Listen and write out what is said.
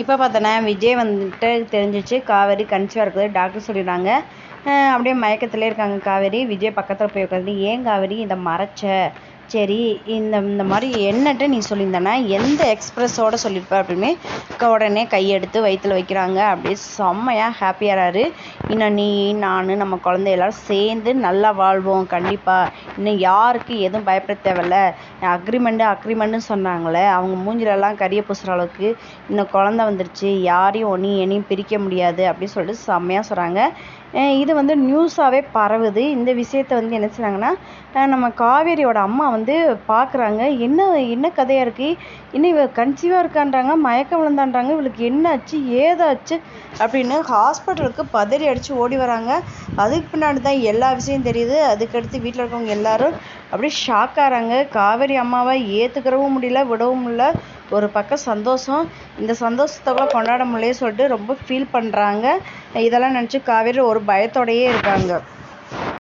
இப்போ பார்த்தோன்னா விஜய் வந்துட்டு தெரிஞ்சிச்சு. காவேரி கன்சிவாக இருக்குது டாக்டர் சொல்லிடுறாங்க. அப்படியே மயக்கத்திலே இருக்காங்க காவேரி. விஜய் பக்கத்தில் போய் உட்காந்து ஏன் காவேரி இதை மறைச்ச? சரி இந்த இந்த மாதிரி என்னட்ட நீ சொல்லியிருந்தனா? எந்த எக்ஸ்ப்ரெஸ்ஸோட சொல்லியிருப்ப அப்படின்னு உடனே கையெடுத்து வயிற்றுல வைக்கிறாங்க. அப்படியே செம்மையாக ஹாப்பியாகிறாரு இன்னும் நீ நான் நம்ம குழந்தை எல்லோரும் சேர்ந்து நல்லா வாழ்வோம் கண்டிப்பாக இன்னும் யாருக்கு எதுவும் பயப்பட தேவையில்ல. அக்ரிமெண்ட்டு அக்ரிமெண்ட்டுன்னு சொன்னாங்களே அவங்க மூஞ்சிலெல்லாம் கரிய பூசுகிற அளவுக்கு இன்னும் குழந்த வந்துருச்சு. யாரையும் ஒன்றையும் என்னையும் பிரிக்க முடியாது அப்படின்னு சொல்லிட்டு செம்மையாக சொல்கிறாங்க இது வந்து நியூஸாகவே பரவுது. இந்த விஷயத்த வந்து என்ன செய்கிறாங்கன்னா நம்ம காவேரியோட அம்மா வந்து பார்க்குறாங்க என்ன என்ன கதையாக இருக்குது இன்னும் இவ கன்சீவாக இருக்கான்றாங்க மயக்கம் விழுந்தான்றாங்க. இவளுக்கு என்ன ஆச்சு ஏதாச்சு அப்படின்னு ஹாஸ்பிட்டலுக்கு பதறி அடித்து ஓடி வராங்க. அதுக்கு பின்னாடி தான் எல்லா விஷயம் தெரியுது. அதுக்கடுத்து வீட்டில் இருக்கவங்க எல்லாரும் அப்படியே ஷாக் ஆகிறாங்க காவேரி அம்மாவை ஏற்றுக்கிறவும் முடியல விடவும் முடியல. ஒரு பக்கம் சந்தோஷம். இந்த சந்தோஷத்தை கூட கொண்டாட முடியலையே சொல்லிட்டு ரொம்ப ஃபீல் பண்ணுறாங்க இதெல்லாம் நினச்சி காவேரி ஒரு பயத்தோடையே இருக்காங்க.